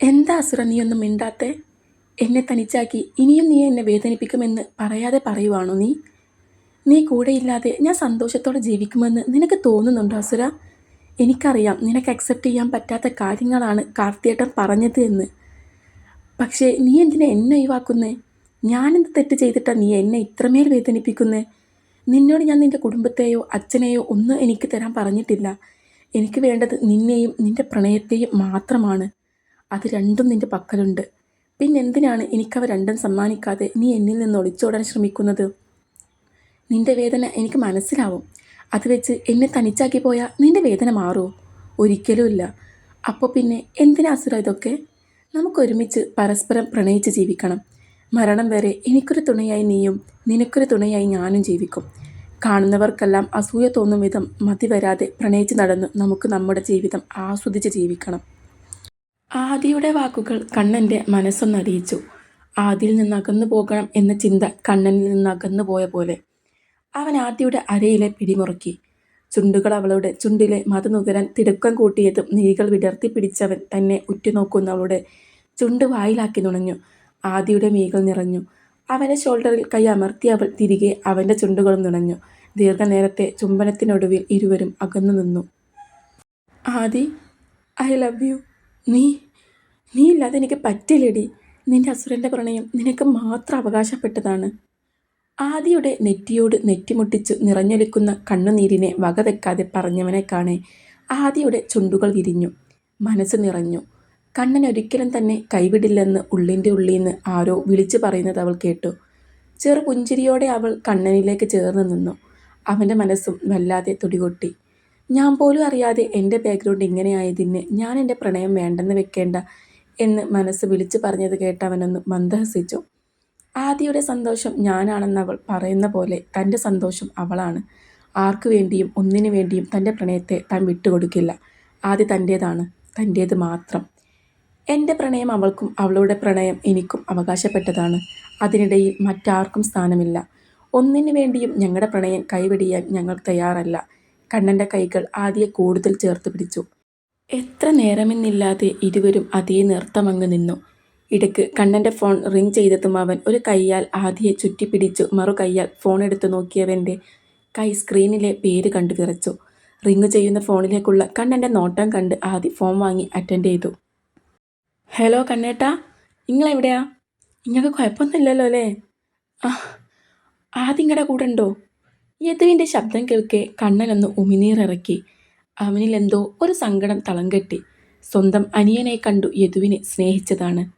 എന്താ അസുര നീയൊന്നും മിണ്ടാത്തെ? എന്നെ തനിച്ചാക്കി ഇനിയും നീ എന്നെ വേദനിപ്പിക്കുമെന്ന് പറയാതെ പറയുവാണോ നീ? നീ കൂടെയില്ലാതെ ഞാൻ സന്തോഷത്തോടെ ജീവിക്കുമെന്ന് നിനക്ക് തോന്നുന്നുണ്ടോ അസുര? എനിക്കറിയാം നിനക്ക് അക്സെപ്റ്റ് ചെയ്യാൻ പറ്റാത്ത കാര്യങ്ങളാണ് കാർത്തിയേട്ടൻ പറഞ്ഞത് എന്ന്. പക്ഷേ നീ എന്തിനാ എന്നെ ഒഴിവാക്കുന്നേ? ഞാനെന്ത് തെറ്റ് ചെയ്തിട്ടാണ് നീ എന്നെ ഇത്രമേൽ വേദനിപ്പിക്കുന്നേ? നിന്നോട് ഞാൻ നിന്റെ കുടുംബത്തെയോ അച്ഛനെയോ ഒന്നും എനിക്ക് തരാൻ പറഞ്ഞിട്ടില്ല. എനിക്ക് വേണ്ടത് നിന്നെയും നിന്റെ പ്രണയത്തെയും മാത്രമാണ്. അത് രണ്ടും നിന്റെ പക്കലുണ്ട്. പിന്നെന്തിനാണ് എനിക്കവ രണ്ടും സമ്മാനിക്കാതെ നീ എന്നിൽ നിന്ന് ഒളിച്ചോടാൻ ശ്രമിക്കുന്നത്? നിന്റെ വേദന എനിക്ക് മനസ്സിലാവും. അത് വെച്ച് എന്നെ തനിച്ചാക്കി പോയാൽ നിന്റെ വേദന മാറുമോ ഒരിക്കലുമില്ല അപ്പോൾ പിന്നെ എന്തിനാ അസുര ഇതൊക്കെ? നമുക്കൊരുമിച്ച് പരസ്പരം പ്രണയിച്ച് ജീവിക്കണം. മരണം വരെ എനിക്കൊരു തുണയായി നീയും നിനക്കൊരു തുണയായി ഞാനും ജീവിക്കും. കാണുന്നവർക്കെല്ലാം അസൂയ തോന്നും വിധം മതി വരാതെ പ്രണയിച്ച് നടന്ന് നമുക്ക് നമ്മുടെ ജീവിതം ആസ്വദിച്ച് ജീവിക്കണം. ആദിയുടെ വാക്കുകൾ കണ്ണന്റെ മനസ്സൊന്നറിയിച്ചു ആദിയിൽ നിന്ന് അകന്നു പോകണം എന്ന ചിന്ത കണ്ണനിൽ നിന്നകന്നു പോയ പോലെ. അവൻ ആദിയുടെ അരയിലെ പിടിമുറുക്കി. ചുണ്ടുകൾ അവളുടെ ചുണ്ടിലെ മത നുകരാൻ തിടുക്കം കൂട്ടിയതും നീകൾ വിടർത്തി പിടിച്ചവൻ തന്നെ ഉറ്റുനോക്കുന്നവളുടെ ചുണ്ട് വായിലാക്കി നുണഞ്ഞു. ആദിയുടെ മീകൾ നിറഞ്ഞു. അവന്റെ ഷോൾഡറിൽ കൈ അമർത്തി അവൾ തിരികെ അവന്റെ ചുണ്ടുകളും നുണഞ്ഞു. ദീർഘനേരത്തെ ചുംബനത്തിനൊടുവിൽ ഇരുവരും അകന്നു നിന്നു. Aadi I love you. നീ നീ ഇല്ലാതെ എനിക്ക് പറ്റില്ലടി. നിന്റെ അസുരന്റെ പ്രണയം നിനക്ക് മാത്രം അവകാശപ്പെട്ടതാണ്. ആദിയുടെ നെറ്റിയോട് നെറ്റിമുട്ടിച്ചു നിറഞ്ഞൊലിക്കുന്ന കണ്ണുനീരിനെ വകവെക്കാതെ പറഞ്ഞവനെ കാണെ ആദിയുടെ ചുണ്ടുകൾ വിരിഞ്ഞു. മനസ്സ് നിറഞ്ഞു. കണ്ണൻ ഒരിക്കലും തന്നെ കൈവിടില്ലെന്ന് ഉള്ളിന്റെ ഉള്ളിന്ന് ആരോ വിളിച്ചു പറയുന്നത് അവൾ കേട്ടു. ചെറു പുഞ്ചിരിയോടെ അവൾ കണ്ണനിലേക്ക് ചേർന്ന് നിന്നു. അവന്റെ മനസ്സും വല്ലാതെ തുടികൊട്ടി. ഞാൻ പോലും അറിയാതെ എന്റെ ബാക്ക്ഗ്രൗണ്ട് ഇങ്ങനെയായതിന് ഞാൻ എന്റെ പ്രണയം വേണ്ടെന്ന് വെക്കേണ്ട എന്ന് മനസ്സ് വിളിച്ചു പറഞ്ഞത് കേട്ടവനൊന്ന് മന്ദഹസിച്ചു. ആദിയുടെ സന്തോഷം ഞാനാണെന്നവൾ പറയുന്ന പോലെ തന്റെ സന്തോഷം അവളാണ്. ആർക്കു വേണ്ടിയും ഒന്നിനു വേണ്ടിയും തന്റെ പ്രണയത്തെ താൻ വിട്ടുകൊടുക്കില്ല. ആദ്യ തന്റേതാണ് തന്റേത് മാത്രം. എന്റെ പ്രണയം അവൾക്കും അവളുടെ പ്രണയം എനിക്കും അവകാശപ്പെട്ടതാണ്. അതിനിടയിൽ മറ്റാർക്കും സ്ഥാനമില്ല. ഒന്നിനു വേണ്ടിയും ഞങ്ങളുടെ പ്രണയം കൈവെടിയാൻ ഞങ്ങൾ തയ്യാറല്ല. കണ്ണന്റെ കൈകൾ ആദിയെ കൂടുതൽ ചേർത്ത് പിടിച്ചു. എത്ര നേരമെന്നില്ലാതെ ഇരുവരും അതേ നൃത്തമങ്ങ് നിന്നു. ഇടയ്ക്ക് കണ്ണന്റെ ഫോൺ റിങ് ചെയ്തെത്തും അവൻ ഒരു കൈയാൽ ആദിയെ ചുറ്റിപ്പിടിച്ചു മറു കൈയാൽ ഫോൺ എടുത്തു നോക്കിയവന്റെ കൈ സ്ക്രീനിലെ പേര് കണ്ടു വിറച്ചു. റിങ് ചെയ്യുന്ന ഫോണിലേക്കുള്ള കണ്ണന്റെ നോട്ടം കണ്ട് ആദി ഫോൺ വാങ്ങി അറ്റൻഡ് ചെയ്തു. ഹലോ കണ്ണേട്ടാ നിങ്ങളെവിടെയാ? നിങ്ങൾക്ക് കുഴപ്പമൊന്നുമില്ലല്ലോ അല്ലേ? ആ ആദ്യം ഇങ്ങടെ കൂടെ ഉണ്ടോ യദുവിന്റെ ശബ്ദം കേൾക്കെ കണ്ണനൊന്ന് ഉമിനീറിറക്കി. അവനിൽ എന്തോ ഒരു സങ്കടം തളം കെട്ടി സ്വന്തം അനിയനെ കണ്ടു യദുവിനെ സ്നേഹിച്ചതാണ്.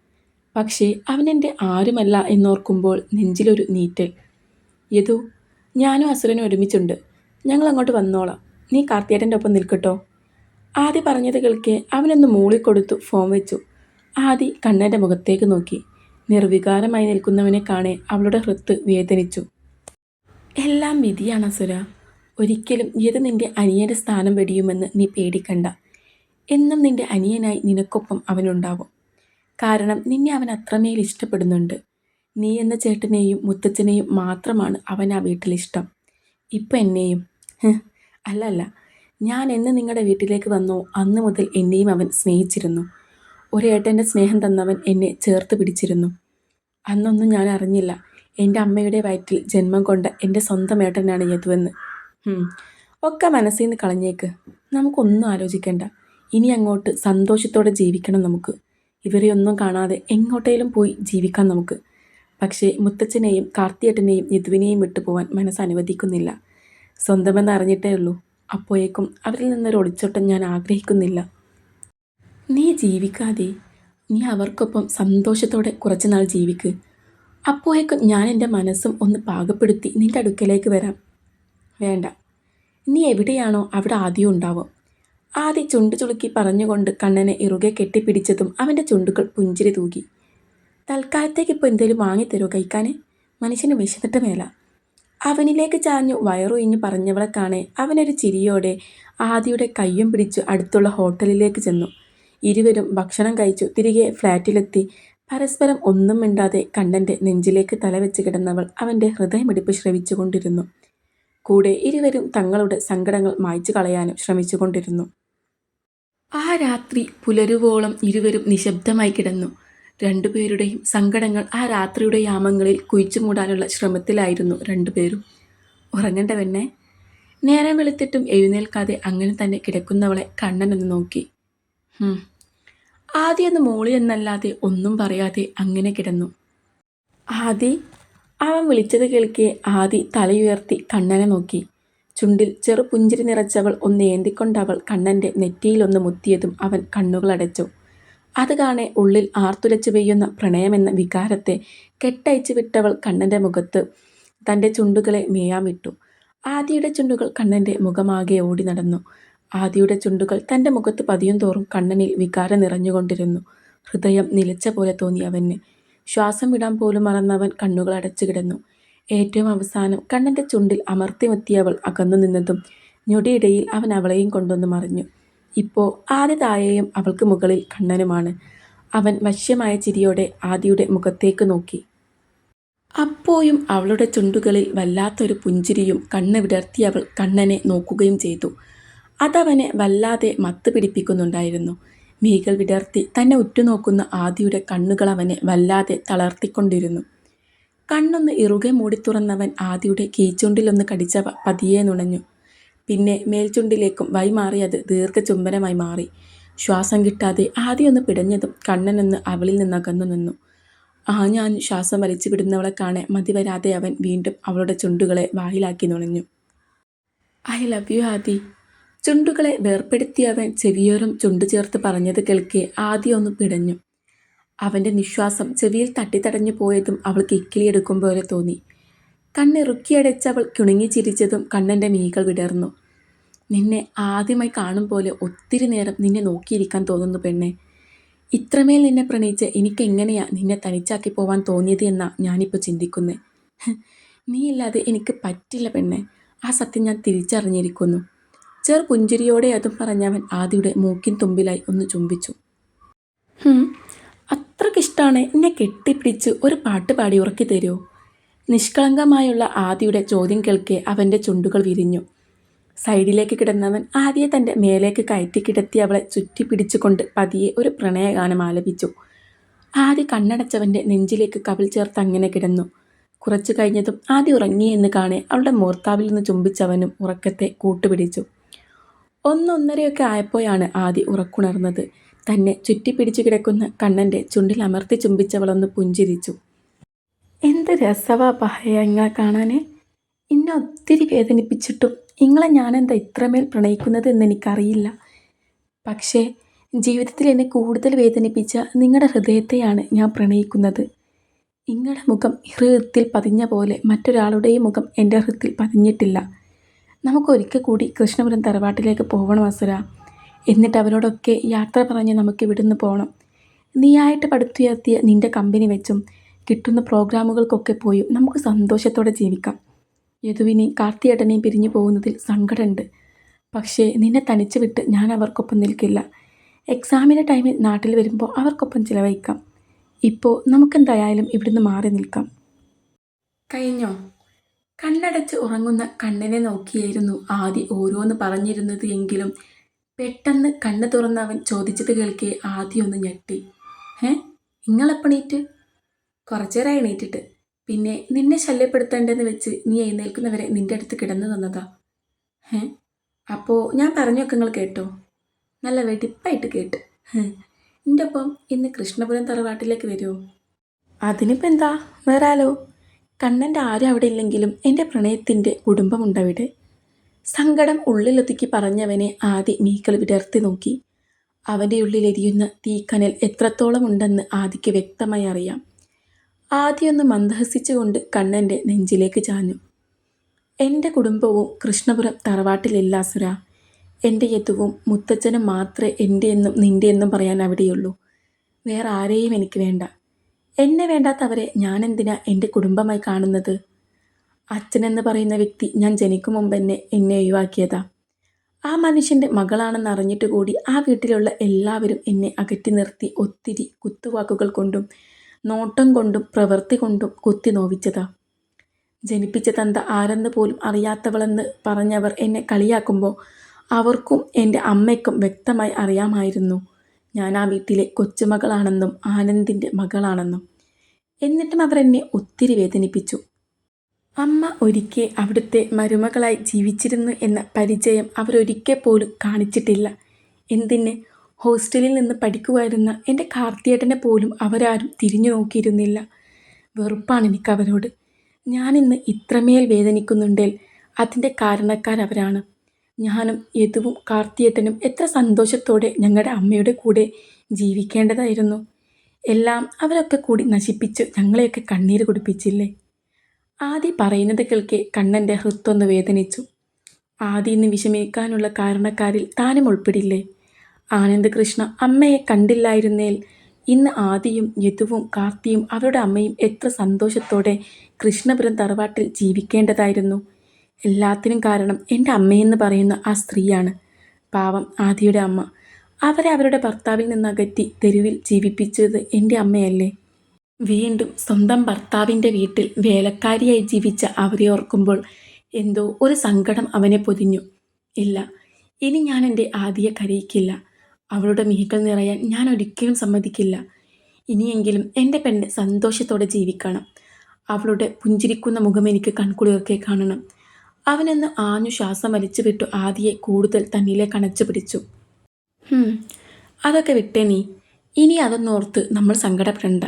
പക്ഷേ അവനെന്റെ ആരുമല്ല എന്നോർക്കുമ്പോൾ നെഞ്ചിലൊരു നീറ്റൽ. യദു ഞാനും അസുരനും ഒരുമിച്ചുണ്ട്. ഞങ്ങൾ അങ്ങോട്ട് വന്നോളാം. നീ കാർത്തിയേട്ടന്റെ ഒപ്പം നിൽക്കട്ടോ. ആദി പറഞ്ഞത് കേൾക്കെ അവനൊന്ന് മൂളിക്കൊടുത്തു ഫോം വെച്ചു. ആദി കണ്ണന്റെ മുഖത്തേക്ക് നോക്കി. നിർവികാരമായി നിൽക്കുന്നവനെ കാണെ അവളുടെ ഹൃത്ത് വേദനിച്ചു. എല്ലാം വിധിയാണ് അസുര. ഒരിക്കലും ഇത് നിന്റെ അനിയന്റെ സ്ഥാനം വെടിയുമെന്ന് നീ പേടിക്കണ്ട. എന്നും നിന്റെ അനിയനായി നിനക്കൊപ്പം അവനുണ്ടാവും. കാരണം നിന്നെ അവൻ അത്രമേൽ ഇഷ്ടപ്പെടുന്നുണ്ട്. നീ എന്ന ചേട്ടനെയും മുത്തച്ഛനെയും മാത്രമാണ് അവൻ ആ വീട്ടിലിഷ്ടം. ഇപ്പം എന്നെയും? അല്ല അല്ല ഞാൻ എന്ന് നിങ്ങളുടെ വീട്ടിലേക്ക് വന്നോ അന്ന് മുതൽ എന്നെയും അവൻ സ്നേഹിച്ചിരുന്നു. ഒരേട്ടന്റെ സ്നേഹം തന്നവൻ എന്നെ ചേർത്ത് പിടിച്ചിരുന്നു. അന്നൊന്നും ഞാൻ അറിഞ്ഞില്ല. എന്റെ അമ്മയുടെ വയറ്റിൽ ജന്മം കൊണ്ട എന്റെ സ്വന്തം ഏട്ടനാണ് യദുവെന്ന്. ഒക്കെ മനസ്സിൽ നിന്ന് കളഞ്ഞേക്ക്. നമുക്കൊന്നും ആലോചിക്കേണ്ട. ഇനി അങ്ങോട്ട് സന്തോഷത്തോടെ ജീവിക്കണം നമുക്ക്. ഇവരെയൊന്നും കാണാതെ എങ്ങോട്ടേലും പോയി ജീവിക്കാം നമുക്ക്. പക്ഷേ മുത്തച്ഛനെയും കാർത്തിയേട്ടനെയും യദുവിനെയും വിട്ടുപോകാൻ മനസ്സ് അനുവദിക്കുന്നില്ല. സ്വന്തമെന്ന് അറിഞ്ഞിട്ടേ ഉള്ളൂ. അപ്പോഴേക്കും അവരിൽ നിന്നൊരു ഒളിച്ചോട്ടം ഞാൻ ആഗ്രഹിക്കുന്നില്ല. നീ ജീവിക്കാതെ. നീ അവർക്കൊപ്പം സന്തോഷത്തോടെ കുറച്ചുനാൾ ജീവിക്ക്. അപ്പോഴേക്കും ഞാൻ എന്റെ മനസ്സും ഒന്ന് പാകപ്പെടുത്തി നിന്റെ അടുക്കലേക്ക് വരാം. വേണ്ട. നീ എവിടെയാണോ അവിടെ ആദ്യം ഉണ്ടാവും. ആദ്യ ചുണ്ട് ചുളുക്കി പറഞ്ഞുകൊണ്ട് കണ്ണനെ ഇറുകെ കെട്ടിപ്പിടിച്ചതും അവന്റെ ചുണ്ടുകൾ പുഞ്ചിരി തൂകി. തൽക്കാലത്തേക്ക് ഇപ്പോൾ എന്തെങ്കിലും വാങ്ങിത്തരുമോ കഴിക്കാൻ? മനുഷ്യന് വിശന്നിട്ട് മേല. അവനിലേക്ക് ചാഞ്ഞു വയറുയിഞ്ഞു പറഞ്ഞവളെ കാണെ അവനൊരു ചിരിയോടെ ആദിയുടെ കയ്യും പിടിച്ചു അടുത്തുള്ള ഹോട്ടലിലേക്ക് ചെന്നു. ഇരുവരും ഭക്ഷണം കഴിച്ചു തിരികെ ഫ്ലാറ്റിലെത്തി പരസ്പരം ഒന്നും മിണ്ടാതെ കണ്ണന്റെ നെഞ്ചിലേക്ക് തലവെച്ച് കിടന്നവൾ അവന്റെ ഹൃദയമിടിപ്പ് ശ്രവിച്ചുകൊണ്ടിരുന്നു കൂടെ ഇരുവരും തങ്ങളുടെ സങ്കടങ്ങൾ മായ്ച്ചു കളയാനും ശ്രമിച്ചുകൊണ്ടിരുന്നു ആ രാത്രി പുലരുവോളം ഇരുവരും നിശബ്ദമായി കിടന്നു. രണ്ടുപേരുടെയും സങ്കടങ്ങൾ ആ രാത്രിയുടെ യാമങ്ങളിൽ കുഴിച്ചു മൂടാനുള്ള ശ്രമത്തിലായിരുന്നു രണ്ടുപേരും. ഉറങ്ങണ്ട പെണ്ണെ നേരം വെളുത്തിട്ടും എഴുന്നേൽക്കാതെ അങ്ങനെ തന്നെ കിടക്കുന്നവളെ കണ്ണനൊന്ന് നോക്കി. ഹും. ആദ്യമൊന്ന് മോളി എന്നല്ലാതെ ഒന്നും പറയാതെ അങ്ങനെ കിടന്നു. ആദി അവൻ വിളിച്ചത് കേൾക്കെ ആദി തലയുയർത്തി കണ്ണനെ നോക്കി. ചുണ്ടിൽ ചെറു പുഞ്ചിരി നിറച്ചവൾ ഒന്ന് ഏന്തിക്കൊണ്ടവൾ കണ്ണന്റെ നെറ്റിയിലൊന്ന് മുത്തിയതും അവൻ കണ്ണുകളടച്ചു. അത് കാണെ ഉള്ളിൽ ആർത്തുലച്ചു പെയ്യുന്ന പ്രണയമെന്ന വികാരത്തെ കെട്ടയച്ചു വിട്ടവൾ കണ്ണന്റെ മുഖത്ത് തന്റെ ചുണ്ടുകളെ മേയാൻ വിട്ടു. ആദിയുടെ ചുണ്ടുകൾ കണ്ണന്റെ മുഖമാകെ ഓടി നടന്നു. ആദിയുടെ ചുണ്ടുകൾ തന്റെ മുഖത്ത് പതിയും തോറും കണ്ണനിൽ വികാരം നിറഞ്ഞുകൊണ്ടിരുന്നു. ഹൃദയം നിലച്ച പോലെ തോന്നി അവന്. ശ്വാസം വിടാൻ പോലും മറന്നവൻ കണ്ണുകൾ അടച്ചു കിടന്നു. ഏറ്റവും അവസാനം കണ്ണന്റെ ചുണ്ടിൽ അമർത്തിമെത്തിയവൾ അകന്നു നിന്നതും ഞൊടിയിടയിൽ അവൻ അവളെയും കൊണ്ടൊന്ന് മറിഞ്ഞു. ഇപ്പോൾ ആദ്യ തായയും അവൾക്ക് മുകളിൽ കണ്ണനുമാണ്. അവൻ വശ്യമായ ചിരിയോടെ ആദിയുടെ മുഖത്തേക്ക് നോക്കി. അപ്പോഴും അവളുടെ ചുണ്ടുകളിൽ വല്ലാത്തൊരു പുഞ്ചിരിയും കണ്ണ് വിടർത്തി അവൾ കണ്ണനെ നോക്കുകയും ചെയ്തു. അതവനെ വല്ലാതെ മത്ത് പിടിപ്പിക്കുന്നുണ്ടായിരുന്നു. മീകൾ വിടർത്തി തന്നെ ഉറ്റുനോക്കുന്ന ആദിയുടെ കണ്ണുകൾ അവനെ വല്ലാതെ തളർത്തിക്കൊണ്ടിരുന്നു. കണ്ണൊന്ന് ഇറുകെ മൂടിത്തുറന്നവൻ ആദിയുടെ കീച്ചുണ്ടിലൊന്ന് കടിച്ച പതിയെ നുണഞ്ഞു. പിന്നെ മേൽചുണ്ടിലേക്കും വൈമാറിയത് ദീർഘചുംബനമായി മാറി. ശ്വാസം കിട്ടാതെ ആദ്യമൊന്ന് പിടഞ്ഞതും കണ്ണനൊന്ന് അവളിൽ നിന്ന് അകന്നു നിന്നു. ആ ഞാൻ ശ്വാസം വലിച്ചു വിടുന്നവളെ കാണെ മതി വരാതെ അവൻ വീണ്ടും അവളുടെ ചുണ്ടുകളെ വായിലാക്കി നുണഞ്ഞു. I love you Aadi. ചുണ്ടുകളെ വേർപ്പെടുത്തി അവൻ ചെവിയോരം ചുണ്ടു ചേർത്ത് പറഞ്ഞത് കേൾക്കെ ആദ്യം ഒന്ന് പിടഞ്ഞു. അവന്റെ നിശ്വാസം ചെവിയിൽ തട്ടിത്തടഞ്ഞു പോയതും അവൾക്ക് ഇക്കിളിയെടുക്കും പോലെ തോന്നി. കണ്ണിറുക്കിയടച്ച് അവൾ കിണുങ്ങി ചിരിച്ചതും കണ്ണന്റെ മീകൾ വിടർന്നു. നിന്നെ ആദ്യമായി കാണും പോലെ ഒത്തിരി നേരം നിന്നെ നോക്കിയിരിക്കാൻ തോന്നുന്നു പെണ്ണെ. ഇത്രമേൽ നിന്നെ പ്രണയിച്ച് എനിക്കെങ്ങനെയാ നിന്നെ തനിച്ചാക്കി പോവാൻ തോന്നിയത് എന്നാ ഞാനിപ്പോൾ നീ ഇല്ലാതെ എനിക്ക് പറ്റില്ല പെണ്ണെ. ആ സത്യം ഞാൻ തിരിച്ചറിഞ്ഞിരിക്കുന്നു. ചെറു പുഞ്ചിരിയോടെ അതും പറഞ്ഞവൻ ആദിയുടെ മൂക്കിൻ തുമ്പിലായി ഒന്ന് ചുംബിച്ചു. അത്രക്കിഷ്ടമാണ് എന്നെ കെട്ടിപ്പിടിച്ച് ഒരു പാട്ട് പാടി ഉറക്കി തരുമോ നിഷ്കളങ്കമായുള്ള ആദിയുടെ ചോദ്യം കേൾക്കെ അവന്റെ ചുണ്ടുകൾ വിരിഞ്ഞു. സൈഡിലേക്ക് കിടന്നവൻ ആദിയെ തന്റെ മേലേക്ക് കയറ്റി കിടത്തി അവളെ ചുറ്റി പിടിച്ചുകൊണ്ട് പതിയെ ഒരു പ്രണയഗാനം ആലപിച്ചു. ആദ്യ കണ്ണടച്ചവന്റെ നെഞ്ചിലേക്ക് കവിൾ ചേർത്ത് അങ്ങനെ കിടന്നു. കുറച്ചു കഴിഞ്ഞതും ആദ്യ ഉറങ്ങിയെന്ന് കാണെ അവളുടെ മൂർത്താവിൽ നിന്ന് ചുംബിച്ചവനും ഉറക്കത്തെ കൂട്ടുപിടിച്ചു. ഒന്നൊന്നരയൊക്കെ ആയപ്പോഴാണ് ആദി ഉറക്കുണർന്നത്. തന്നെ ചുറ്റിപ്പിടിച്ചു കിടക്കുന്ന കണ്ണന്റെ ചുണ്ടിൽ അമർത്തി ചുംബിച്ചവളൊന്ന് പുഞ്ചിരിച്ചു. എന്ത് രസവാ പഹയ ഇങ്ങളെ കാണാനേ. എന്നെ ഒത്തിരി വേദനിപ്പിച്ചിട്ടും ഇങ്ങളെ ഞാനെന്താ ഇത്രമേൽ പ്രണയിക്കുന്നത് എന്നെനിക്കറിയില്ല പക്ഷേ ജീവിതത്തിൽ എന്നെ കൂടുതൽ വേദനിപ്പിച്ച നിങ്ങളുടെ ഹൃദയത്തെയാണ് ഞാൻ പ്രണയിക്കുന്നത്. നിങ്ങളുടെ മുഖം ഹൃദയത്തിൽ പതിഞ്ഞ പോലെ മറ്റൊരാളുടെയും മുഖം എന്റെ ഹൃദയത്തിൽ പതിഞ്ഞിട്ടില്ല. നമുക്കൊരിക്കൽ കൂടി കൃഷ്ണപുരം തറവാട്ടിലേക്ക് പോകണം അസുര. എന്നിട്ട് അവരോടൊക്കെ യാത്ര പറഞ്ഞ് നമുക്ക് ഇവിടുന്ന് പോകണം നീയായിട്ട് പടുത്തുയർത്തിയ നിന്റെ കമ്പനി വെച്ചും കിട്ടുന്ന പ്രോഗ്രാമുകൾക്കൊക്കെ പോയി നമുക്ക് സന്തോഷത്തോടെ ജീവിക്കാം. യദുവിനെയും കാർത്തിയേട്ടനെയും പിരിഞ്ഞു പോകുന്നതിൽ സങ്കടമുണ്ട്. പക്ഷേ നിന്നെ തനിച്ച് വിട്ട് ഞാൻ അവർക്കൊപ്പം നിൽക്കില്ല. എക്സാമിന്റെ ടൈമിൽ നാട്ടിൽ വരുമ്പോൾ അവർക്കൊപ്പം ചിലവഴിക്കാം. ഇപ്പോൾ നമുക്കെന്തായാലും ഇവിടുന്ന് മാറി നിൽക്കാം. കഴിഞ്ഞോ? കണ്ണടച്ച് ഉറങ്ങുന്ന കണ്ണനെ നോക്കിയായിരുന്നു ആദി ഓരോന്ന് പറഞ്ഞിരുന്നത് എങ്കിലും പെട്ടെന്ന് കണ്ണ് തുറന്ന് അവൻ ചോദിച്ചത് കേൾക്കെ ആദ്യം ഒന്ന് ഞെട്ടി. ഏ നിങ്ങളെപ്പണീറ്റ്? കുറച്ചേരം എണീറ്റിട്ട്. പിന്നെ നിന്നെ ശല്യപ്പെടുത്തേണ്ടെന്ന് വെച്ച് നീ എഴുന്നേൽക്കുന്നവരെ നിന്റെ അടുത്ത് കിടന്നു തന്നതാ ഏ അപ്പോൾ ഞാൻ പറഞ്ഞൊക്കെ നിങ്ങൾ കേട്ടോ? നല്ല വെടിപ്പായിട്ട് കേട്ട്. എന്റെ ഒപ്പം ഇന്ന് കൃഷ്ണപുരം തറവാട്ടിലേക്ക് വരുമോ അതിനിപ്പോൾ എന്താ വേറാലോ കണ്ണന്റെ ആരും അവിടെ ഇല്ലെങ്കിലും എന്റെ പ്രണയത്തിന്റെ കുടുംബമുണ്ടവിടെ. സങ്കടം ഉള്ളിലൊതുക്കി പറഞ്ഞവനെ ആദി മീക്കൾ വിടർത്തി നോക്കി. അവന്റെ ഉള്ളിലെരിയുന്ന തീക്കനൽ എത്രത്തോളം ഉണ്ടെന്ന് ആദിക്ക് വ്യക്തമായി അറിയാം. ആദ്യമൊന്ന് മന്ദഹസിച്ചുകൊണ്ട് കണ്ണന്റെ നെഞ്ചിലേക്ക് ചാഞ്ഞു. എന്റെ കുടുംബവും കൃഷ്ണപുരം തറവാട്ടിലില്ല അസുര. എന്റെ യതുവും മുത്തച്ഛനും മാത്രമേ എന്റെ എന്നും നിന്റെ എന്നും പറയാൻ അവിടെയുള്ളൂ വേറെ ആരെയും എനിക്ക് വേണ്ട. എന്നെ വേണ്ടാത്തവരെ ഞാനെന്തിനാ എന്റെ കുടുംബമായി കാണുന്നത്? അച്ഛനെന്ന് പറയുന്ന വ്യക്തി ഞാൻ ജനിക്കും മുമ്പ് എന്നെ എന്നെ ഒഴിവാക്കിയതാ. ആ മനുഷ്യന്റെ മകളാണെന്ന് അറിഞ്ഞിട്ട് കൂടി ആ വീട്ടിലുള്ള എല്ലാവരും എന്നെ അകറ്റി നിർത്തി ഒത്തിരി കുത്തുവാക്കുകൾ കൊണ്ടും നോട്ടം കൊണ്ടും പ്രവൃത്തി കൊണ്ടും കുത്തി നോവിച്ചതാ. ജനിപ്പിച്ച തന്ത ആരെന്ന് പോലും അറിയാത്തവളെന്ന് പറഞ്ഞവർ എന്നെ കളിയാക്കുമ്പോൾ അവർക്കും എന്റെ അമ്മയ്ക്കും വ്യക്തമായി അറിയാമായിരുന്നു. ഞാൻ ആ വീട്ടിലെ കൊച്ചുമകളാണെന്നും ആനന്ദിന്റെ മകളാണെന്നും. എന്നിട്ടും അവർ എന്നെ ഒത്തിരി വേദനിപ്പിച്ചു. അമ്മ ഒരിക്കൽ അവിടുത്തെ മരുമകളായി ജീവിച്ചിരുന്നു എന്ന പരിചയം അവരൊരിക്കൽ പോലും കാണിച്ചിട്ടില്ല. എന്തിന്? ഹോസ്റ്റലിൽ നിന്ന് പഠിക്കുമായിരുന്ന എന്റെ കാർത്തിയേട്ടനെ പോലും അവരാരും തിരിഞ്ഞു നോക്കിയിരുന്നില്ല. വെറുപ്പാണ് എനിക്ക് അവരോട് ഞാനിന്ന് ഇത്രമേൽ വേദനിക്കുന്നുണ്ടെങ്കിൽ അതിന്റെ കാരണക്കാരവരാണ്. ഞാനും യദുവും കാർത്തിയേട്ടനും എത്ര സന്തോഷത്തോടെ ഞങ്ങളുടെ അമ്മയുടെ കൂടെ ജീവിക്കേണ്ടതായിരുന്നു. എല്ലാം അവരൊക്കെ കൂടി നശിപ്പിച്ച് ഞങ്ങളെയൊക്കെ കണ്ണീര് കുടിപ്പിച്ചില്ലേ? ആദി പറയുന്നത് കേൾക്കെ കണ്ണന്റെ ഹൃത്തൊന്ന് വേദനിച്ചു. ആദി ഇന്ന് വിഷമിക്കാനുള്ള കാരണക്കാരിൽ താനും ഉൾപ്പെടില്ലേ? ആനന്ദകൃഷ്ണ അമ്മയെ കണ്ടില്ലായിരുന്നേൽ ഇന്ന് ആദിയും യദുവും കാർത്തിയും അവരുടെ അമ്മയും എത്ര സന്തോഷത്തോടെ കൃഷ്ണപുരം തറവാട്ടിൽ ജീവിക്കേണ്ടതായിരുന്നു. എല്ലാത്തിനും കാരണം എന്റെ അമ്മയെന്ന് പറയുന്ന ആ സ്ത്രീയാണ്. പാവം ആദിയുടെ അമ്മ. അവരെ അവരുടെ ഭർത്താവിൽ നിന്നകറ്റി തെരുവിൽ ജീവിപ്പിച്ചത് എന്റെ അമ്മയല്ലേ? വീണ്ടും സ്വന്തം ഭർത്താവിന്റെ വീട്ടിൽ വേലക്കാരിയായി ജീവിച്ച അവരെ ഓർക്കുമ്പോൾ എന്തോ ഒരു സങ്കടം അവനെ പൊതിഞ്ഞു. ഇല്ല ഇനി ഞാൻ എന്റെ ആദിയെ കരയിക്കില്ല. അവളുടെ മിഹികൾ നിറയാൻ ഞാൻ ഒരിക്കലും സമ്മതിക്കില്ല. ഇനിയെങ്കിലും എന്റെ പെണ്ണ് സന്തോഷത്തോടെ ജീവിക്കണം. അവളുടെ പുഞ്ചിരിക്കുന്ന മുഖം എനിക്ക് കൺകുളിയൊക്കെ കാണണം. അവനെന്ന് ആഞ്ഞു ശ്വാസം വലിച്ചു വിട്ടു ആദിയെ കൂടുതൽ തന്നിലെ കണച്ചു പിടിച്ചു. അതൊക്കെ വിട്ടേ നീ. ഇനി അതൊന്നോർത്ത് നമ്മൾ സങ്കടപ്പെടണ്ട.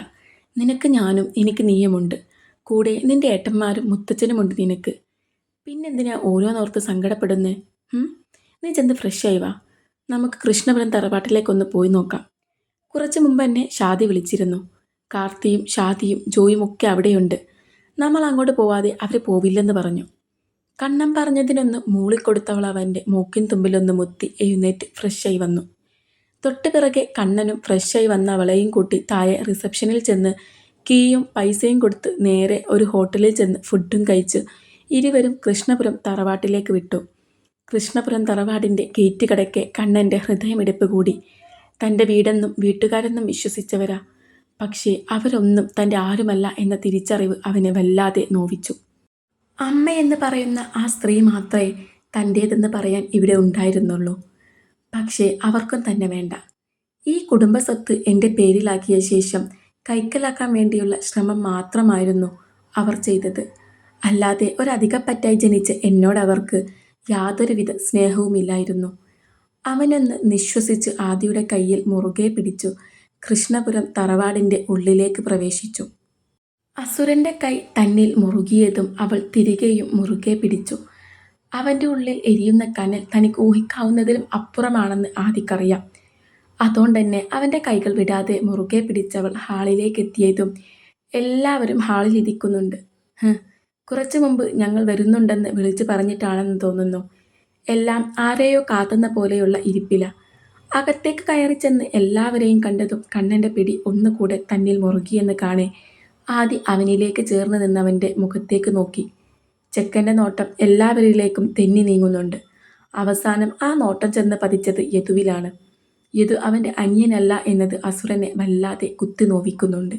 നിനക്ക് ഞാനും എനിക്ക് നീയുമുണ്ട്. കൂടെ നിന്റെ ഏട്ടന്മാരും മുത്തച്ഛനുമുണ്ട് നിനക്ക്. പിന്നെന്തിനാ ഓരോന്നോർത്ത് സങ്കടപ്പെടുന്നത്? നീ ചെന്ന് ഫ്രഷ് ആയി വാ. നമുക്ക് കൃഷ്ണപുരം തറവാട്ടിലേക്കൊന്ന് പോയി നോക്കാം. കുറച്ച് മുമ്പ് തന്നെ ഷാദി വിളിച്ചിരുന്നു. കാർത്തിയും ഷാദിയും ജോയും ഒക്കെ അവിടെയുണ്ട്. നമ്മൾ അങ്ങോട്ട് പോവാതെ അവർ പോവില്ലെന്ന് പറഞ്ഞു. കണ്ണം പറഞ്ഞതിനൊന്ന് മൂളിക്കൊടുത്തവൾ അവന്റെ മൂക്കിൻ തുമ്പിലൊന്ന് മുത്തി എഴുന്നേറ്റ് ഫ്രഷായി വന്നു. തൊട്ട് പിറകെ കണ്ണനും ഫ്രഷായി വന്ന അവളെയും കൂട്ടി താഴെ റിസപ്ഷനിൽ ചെന്ന് കീയും പൈസയും കൊടുത്ത് നേരെ ഒരു ഹോട്ടലിൽ ചെന്ന് ഫുഡും കഴിച്ച് ഇരുവരും കൃഷ്ണപുരം തറവാട്ടിലേക്ക് വിട്ടു. കൃഷ്ണപുരം തറവാടിന്റെ ഗേറ്റ് കടക്കെ കണ്ണന്റെ ഹൃദയമിടിപ്പ് കൂടി. തന്റെ വീടെന്നും വീട്ടുകാരെന്നും വിശ്വസിച്ചവരാ. പക്ഷേ അവരൊന്നും തന്റെ ആരുമല്ല എന്ന തിരിച്ചറിവ് അവനെ വല്ലാതെ നോവിച്ചു. അമ്മയെന്ന് പറയുന്ന ആ സ്ത്രീ മാത്രമേ തന്റേതെന്ന് പറയാൻ ഇവിടെ ഉണ്ടായിരുന്നുള്ളൂ. പക്ഷേ അവർക്കും തന്നെ വേണ്ട. ഈ കുടുംബസ്വത്ത് എന്റെ പേരിലാക്കിയ ശേഷം കൈക്കലാക്കാൻ വേണ്ടിയുള്ള ശ്രമം മാത്രമായിരുന്നു അവർ ചെയ്തത്. അല്ലാതെ ഒരധികപ്പറ്റായി ജനിച്ച എന്നോടവർക്ക് യാതൊരുവിധ സ്നേഹവുമില്ലായിരുന്നു. അവനൊന്ന് നിശ്വസിച്ച് ആദിയുടെ കയ്യിൽ മുറുകെ പിടിച്ചു കൃഷ്ണപുരം തറവാടിന്റെ ഉള്ളിലേക്ക് പ്രവേശിച്ചു. അസുരന്റെ കൈ തന്നിൽ മുറുകിയതും അവൾ തിരികെയും മുറുകെ പിടിച്ചു. അവന്റെ ഉള്ളിൽ എരിയുന്ന കനൽ തനിക്ക് ഊഹിക്കാവുന്നതിലും അപ്പുറമാണെന്ന് ആദിക്കറിയാം. അതുകൊണ്ടുതന്നെ അവന്റെ കൈകൾ വിടാതെ മുറുകെ പിടിച്ചവൾ ഹാളിലേക്ക് എത്തിയതും എല്ലാവരും ഹാളിൽ ഇരിക്കുന്നുണ്ട്. കുറച്ചു മുമ്പ് ഞങ്ങൾ വരുന്നുണ്ടെന്ന് വിളിച്ചു പറഞ്ഞിട്ടാണെന്ന് തോന്നുന്നു. എല്ലാം ആരെയോ കാത്തുന്ന പോലെയുള്ള ഇരിപ്പില. അകത്തേക്ക് കയറി ചെന്ന് എല്ലാവരെയും കണ്ടതും കണ്ണന്റെ പിടി ഒന്നുകൂടെ തന്നിൽ മുറുകിയെന്ന് കാണെ. ആദി അവനിലേക്ക് ചേർന്ന് നിന്നവന്റെ മുഖത്തേക്ക് നോക്കി. ചെക്കന്റെ നോട്ടം എല്ലാവരിലേക്കും തെന്നി നീങ്ങുന്നുണ്ട്. അവസാനം ആ നോട്ടം ചെന്ന് പതിച്ചത് യദുവിലാണ്. യദു അവന്റെ അന്യനല്ല എന്നത് അസുരനെ വല്ലാതെ കുത്തി നോവിക്കുന്നുണ്ട്.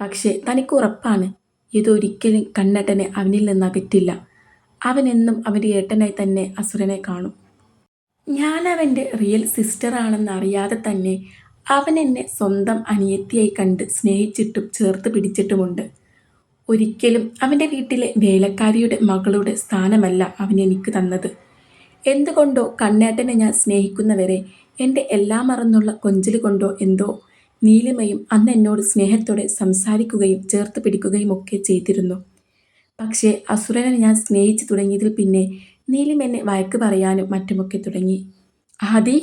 പക്ഷേ തനിക്ക് ഉറപ്പാണ് യദു ഒരിക്കലും കണ്ണട്ടനെ അവനിൽ നിന്ന് അകറ്റില്ല. അവനെന്നും അവന്റെ ഏട്ടനായി തന്നെ അസുരനെ കാണും. ഞാൻ അവന്റെ റിയൽ സിസ്റ്ററാണെന്ന് അറിയാതെ തന്നെ അവൻ എന്നെ സ്വന്തം അനിയത്തിയായി കണ്ട് സ്നേഹിച്ചിട്ടും ചേർത്ത് പിടിച്ചിട്ടുമുണ്ട്. ഒരിക്കലും അവന്റെ വീട്ടിലെ വേലക്കാരിയുടെ മകളുടെ സ്ഥാനമല്ല അവൻ എനിക്ക് തന്നത്. എന്തുകൊണ്ടോ കണ്ണേട്ടനെ ഞാൻ സ്നേഹിക്കുന്നവരെ എന്റെ എല്ലാം മറന്നുള്ള കൊഞ്ചൽ കൊണ്ടോ എന്തോ നീലിമയും അന്ന് എന്നോട് സ്നേഹത്തോടെ സംസാരിക്കുകയും ചേർത്ത് പിടിക്കുകയും ഒക്കെ ചെയ്തിരുന്നു. പക്ഷേ അസുരനെ ഞാൻ സ്നേഹിച്ചു തുടങ്ങിയതിൽ പിന്നെ നീലിം എന്നെ വഴക്ക് പറയാനും മറ്റുമൊക്കെ തുടങ്ങി. ആദി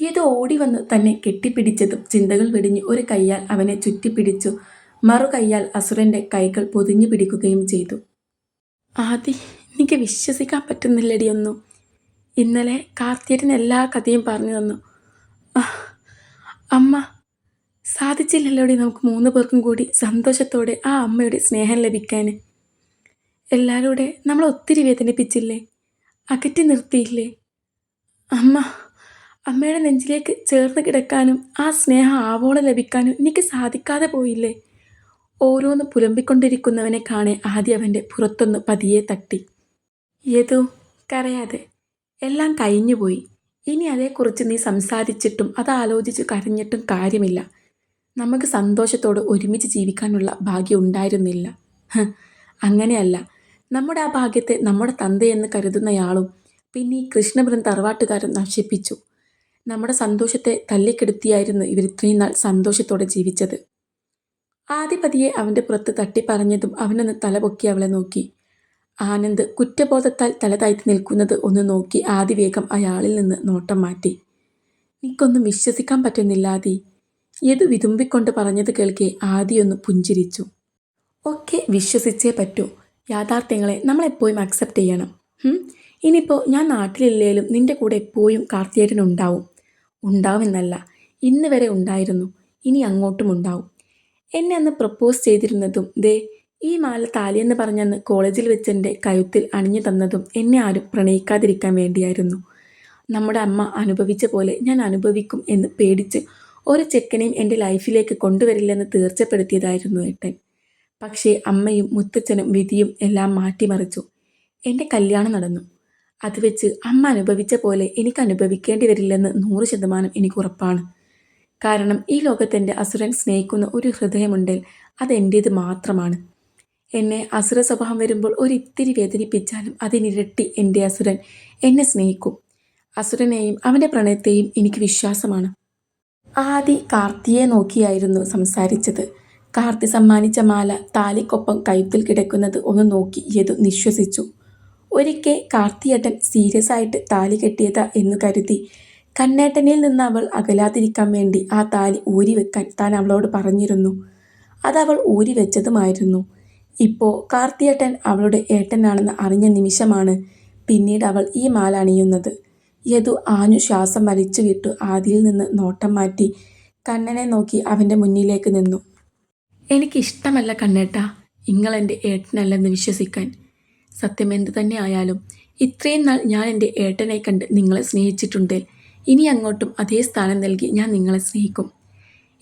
ഏതോ ഓടി വന്ന് തന്നെ കെട്ടിപ്പിടിച്ചതും ചിന്തകൾ വെടിഞ്ഞ് ഒരു കൈയാൽ അവനെ ചുറ്റിപ്പിടിച്ചു. മറു കൈയാൽ അസുരന്റെ കൈകൾ പൊതിഞ്ഞു പിടിക്കുകയും ചെയ്തു. ആദി എനിക്ക് വിശ്വസിക്കാൻ പറ്റുന്നില്ലടി ഒന്നും. ഇന്നലെ കാർത്തിയേട്ടൻ എല്ലാ കഥയും പറഞ്ഞു തന്നു. അമ്മ സാധിച്ചില്ലല്ലോടി നമുക്ക് മൂന്ന് പേർക്കും കൂടി സന്തോഷത്തോടെ ആ അമ്മയുടെ സ്നേഹം ലഭിക്കാൻ എല്ലാവരോടെ നമ്മൾ ഒത്തിരി വേദനിപ്പിച്ചില്ലേ? അകറ്റി നിർത്തിയില്ലേ? അമ്മ അമ്മയുടെ നെഞ്ചിലേക്ക് ചേർന്ന് കിടക്കാനും ആ സ്നേഹം ആവോളം ലഭിക്കാനും എനിക്ക് സാധിക്കാതെ പോയില്ലേ? ഓരോന്ന് പുലമ്പിക്കൊണ്ടിരിക്കുന്നവനെ കാണേ ആദ്യം അവന്റെ പുറത്തൊന്ന് പതിയെ തട്ടി. ഏതോ കരയാതെ. എല്ലാം കഴിഞ്ഞുപോയി ഇനി അതേക്കുറിച്ച് നീ സംസാരിച്ചിട്ടും അത് ആലോചിച്ച് കരഞ്ഞിട്ടും കാര്യമില്ല. നമുക്ക് സന്തോഷത്തോടെ ഒരുമിച്ച് ജീവിക്കാനുള്ള ഭാഗ്യം ഉണ്ടായിരുന്നില്ല. അങ്ങനെയല്ല. നമ്മുടെ ആ ഭാഗ്യത്തെ നമ്മുടെ തന്തയെന്ന് കരുതുന്നയാളും പിന്നെ ഈ കൃഷ്ണപുരം തറവാട്ടുകാരൻ നശിപ്പിച്ചു. നമ്മുടെ സന്തോഷത്തെ തല്ലിക്കെടുത്തിയായിരുന്നു ഇവർ ഇത്രയും നാൾ സന്തോഷത്തോടെ ജീവിച്ചത്. ആദിപതിയെ അവന്റെ പുറത്ത് തട്ടിപ്പറഞ്ഞതും അവനൊന്ന് തലപൊക്കി അവളെ നോക്കി. ആനന്ദ് കുറ്റബോധത്താൽ തല നിൽക്കുന്നത് ഒന്ന് നോക്കി ആദി വേഗം അയാളിൽ നിന്ന് നോട്ടം മാറ്റി. എനിക്കൊന്നും വിശ്വസിക്കാൻ പറ്റുന്നില്ല ആദി. ഏത് വിതുമ്പിക്കൊണ്ട് പറഞ്ഞത് കേൾക്കെ ആദിയൊന്ന് പുഞ്ചിരിച്ചു. ഒക്കെ വിശ്വസിച്ചേ പറ്റൂ. യാഥാർത്ഥ്യങ്ങളെ നമ്മളെപ്പോഴും അക്സെപ്റ്റ് ചെയ്യണം? ഇനിയിപ്പോൾ ഞാൻ നാട്ടിലില്ലേലും നിന്റെ കൂടെ എപ്പോഴും കാർത്തിയേട്ടൻ ഉണ്ടാവും. ഉണ്ടാവുമെന്നല്ല. ഇന്ന് വരെ ഉണ്ടായിരുന്നു. ഇനി അങ്ങോട്ടും ഉണ്ടാവും. എന്നെ അന്ന് പ്രപ്പോസ് ചെയ്തിരുന്നതും ദേ ഈ മാല താലിയെന്ന് പറഞ്ഞന്ന് കോളേജിൽ വെച്ചെന്റെ കഴുത്തിൽ അണിഞ്ഞു തന്നതും എന്നെ ആരും പ്രണയിക്കാതിരിക്കാൻ വേണ്ടിയായിരുന്നു. നമ്മുടെ അമ്മ അനുഭവിച്ച പോലെ ഞാൻ അനുഭവിക്കും എന്ന് പേടിച്ച് ഒരു ചെക്കനെയും എന്റെ ലൈഫിലേക്ക് കൊണ്ടുവരില്ലെന്ന് തീർച്ചപ്പെടുത്തിയതായിരുന്നു ഏട്ടൻ. പക്ഷേ അമ്മയും മുത്തച്ഛനും വിധിയും എല്ലാം മാറ്റിമറിച്ചു. എന്റെ കല്യാണം നടന്നു. അത് വെച്ച് അമ്മ അനുഭവിച്ച പോലെ എനിക്ക് അനുഭവിക്കേണ്ടി വരില്ലെന്ന് നൂറ് ശതമാനം എനിക്ക് ഉറപ്പാണ്. കാരണം ഈ ലോകത്തെന്റെ അസുരൻ സ്നേഹിക്കുന്ന ഒരു ഹൃദയമുണ്ടെങ്കിൽ അതെന്റേത് മാത്രമാണ്. എന്നെ അസുര സ്വഭാവം വരുമ്പോൾ ഒരിത്തിരി വേദനിപ്പിച്ചാലും അതിനിരട്ടി എന്റെ അസുരൻ എന്നെ സ്നേഹിക്കും. അസുരനെയും അവന്റെ പ്രണയത്തെയും എനിക്ക് വിശ്വാസമാണ്. ആദി കാർത്തിയെ നോക്കിയായിരുന്നു സംസാരിച്ചത്. കാർത്തി സമ്മാനിച്ച മാല താലിക്കൊപ്പം കഴുത്തിൽ കിടക്കുന്നത് ഒന്ന് നോക്കി യതു നിശ്വസിച്ചു. ഒരിക്കൽ കാർത്തിയേട്ടൻ സീരിയസ് ആയിട്ട് താലി കെട്ടിയതാ എന്ന് കരുതി. കണ്ണേട്ടനിൽ നിന്ന് അവൾ അകലാതിരിക്കാൻ വേണ്ടി ആ താലി ഊരി വെക്കാൻ താൻ അവളോട് പറഞ്ഞിരുന്നു. അതവൾ ഊരി വെച്ചതുമായിരുന്നു. ഇപ്പോൾ കാർത്തിയേട്ടൻ അവളുടെ ഏട്ടനാണെന്ന് അറിഞ്ഞ നിമിഷമാണ് പിന്നീട് അവൾ ഈ മാല അണിയുന്നത്. യദു ആഞ്ഞു ശ്വാസം വലിച്ചു വിട്ടു ആദിയിൽ നിന്ന് നോട്ടം മാറ്റി കണ്ണനെ നോക്കി അവന്റെ മുന്നിലേക്ക് നിന്നു. എനിക്കിഷ്ടമല്ല കണ്ണേട്ട. ഇങ്ങളെന്റെ ഏട്ടനല്ലെന്ന് വിശ്വസിക്കാൻ. സത്യം എന്തു തന്നെ ആയാലും ഇത്രയും നാൾ ഞാൻ എന്റെ ഏട്ടനെ കണ്ട് നിങ്ങളെ സ്നേഹിച്ചിട്ടുണ്ട്. ഇനി അങ്ങോട്ടും അതേ സ്ഥാനം നൽകി ഞാൻ നിങ്ങളെ സ്നേഹിക്കും.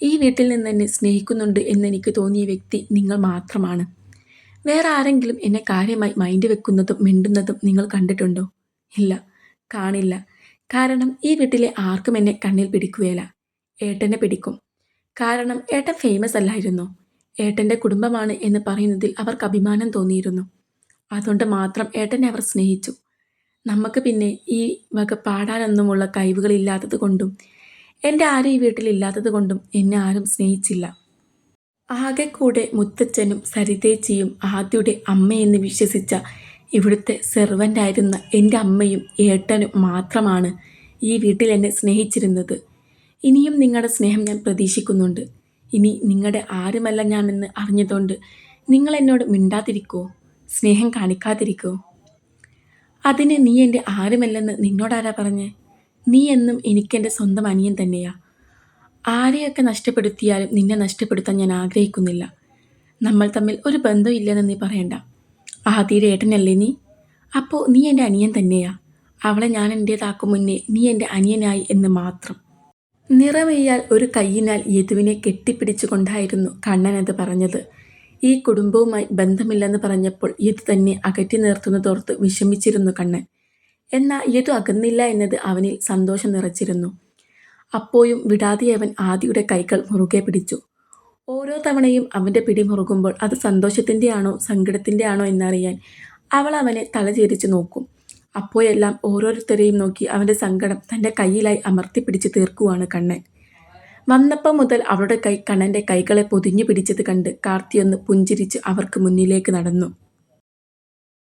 ഈ വീട്ടിൽ നിന്ന് എന്നെ സ്നേഹിക്കുന്നുണ്ട് എന്നെനിക്ക് തോന്നിയ വ്യക്തി നിങ്ങൾ മാത്രമാണ്. വേറെ ആരെങ്കിലും എന്നെ കാര്യമായി മൈൻഡ് വെക്കുന്നതും മിണ്ടുന്നതും നിങ്ങൾ കണ്ടിട്ടുണ്ടോ? ഇല്ല കാണില്ല. കാരണം ഈ വീട്ടിലെ ആർക്കും എന്നെ കണ്ണിൽ പിടിക്കുകയില്ല. ഏട്ടനെ പിടിക്കും. കാരണം ഏട്ടൻ ഫേമസ് അല്ലായിരുന്നു. ഏട്ടന്റെ കുടുംബമാണ് എന്ന് പറയുന്നതിൽ അവർക്ക് അഭിമാനം തോന്നിയിരുന്നു. അതുകൊണ്ട് മാത്രം ഏട്ടനെ അവർ സ്നേഹിച്ചു. നമുക്ക് പിന്നെ ഈ വക പാടാനൊന്നുമുള്ള കഴിവുകളില്ലാത്തത് കൊണ്ടും എന്റെ ആരും ഈ വീട്ടിലില്ലാത്തത് കൊണ്ടും എന്നെ ആരും സ്നേഹിച്ചില്ല. ആകെ കൂടെ മുത്തച്ഛനും സരിതേച്ചിയും ആദ്യയുടെ അമ്മയെന്ന് വിശ്വസിച്ച ഇവിടുത്തെ സെർവന്റായിരുന്ന എന്റെ അമ്മയും ഏട്ടനും മാത്രമാണ് ഈ വീട്ടിൽ എന്നെ സ്നേഹിച്ചിരുന്നത്. ഇനിയും നിങ്ങളുടെ സ്നേഹം ഞാൻ പ്രതീക്ഷിക്കുന്നുണ്ട്. ഇനി നിങ്ങളുടെ ആരുമല്ല ഞാനെന്ന് അറിഞ്ഞതുകൊണ്ട് നിങ്ങൾ എന്നോട് മിണ്ടാതിരിക്കോ സ്നേഹം കാണിക്കാതിരിക്കൂ. അതിന് നീ എന്റെ ആരുമല്ലെന്ന് നിന്നോടാരാ പറഞ്ഞേ? നീ എന്നും എനിക്കെന്റെ സ്വന്തം അനിയൻ തന്നെയാ. ആരെയൊക്കെ നഷ്ടപ്പെടുത്തിയാലും നിന്നെ നഷ്ടപ്പെടുത്താൻ ഞാൻ ആഗ്രഹിക്കുന്നില്ല. നമ്മൾ തമ്മിൽ ഒരു ബന്ധമില്ലെന്ന് നീ പറയണ്ട. ആദ്യയുടെ ഏട്ടനല്ലേ നീ? അപ്പോൾ നീ എന്റെ അനിയൻ തന്നെയാ. അവളെ ഞാൻ എന്റേതാക്കും മുന്നേ നീ എന്റെ അനിയനായി എന്ന് മാത്രം. നിറമെയ്യാൽ ഒരു കയ്യിനാൽ യദുവിനെ കെട്ടിപ്പിടിച്ചുകൊണ്ടായിരുന്നു കണ്ണൻ അത് പറഞ്ഞത്. ഈ കുടുംബവുമായി ബന്ധമില്ലെന്ന് പറഞ്ഞപ്പോൾ യദു തന്നെ അകറ്റി നിർത്തുന്നതോർത്ത് വിഷമിച്ചിരുന്നു കണ്ണൻ. എന്നാൽ യദു അകന്നില്ല എന്നത് അവനിൽ സന്തോഷം നിറച്ചിരുന്നു. അപ്പോഴും വിടാതെ അവൻ ആദിയുടെ കൈകൾ മുറുകെ പിടിച്ചു. ഓരോ തവണയും അവന്റെ പിടി മുറുകുമ്പോൾ അത് സന്തോഷത്തിന്റെ ആണോ സങ്കടത്തിന്റെ ആണോ എന്നറിയാൻ അവൾ അവനെ തലചേരിച്ച് നോക്കും. അപ്പോഴെല്ലാം ഓരോരുത്തരെയും നോക്കി അവന്റെ സങ്കടം തന്റെ കയ്യിലായി അമർത്തിപ്പിടിച്ച് തീർക്കുവാണ് കണ്ണൻ. വന്നപ്പം മുതൽ അവളുടെ കൈ കണ്ണന്റെ കൈകളെ പൊതിഞ്ഞു പിടിച്ചത് കണ്ട് കാർത്തിയൊന്ന് പുഞ്ചിരിച്ച് അവർക്ക് മുന്നിലേക്ക് നടന്നു.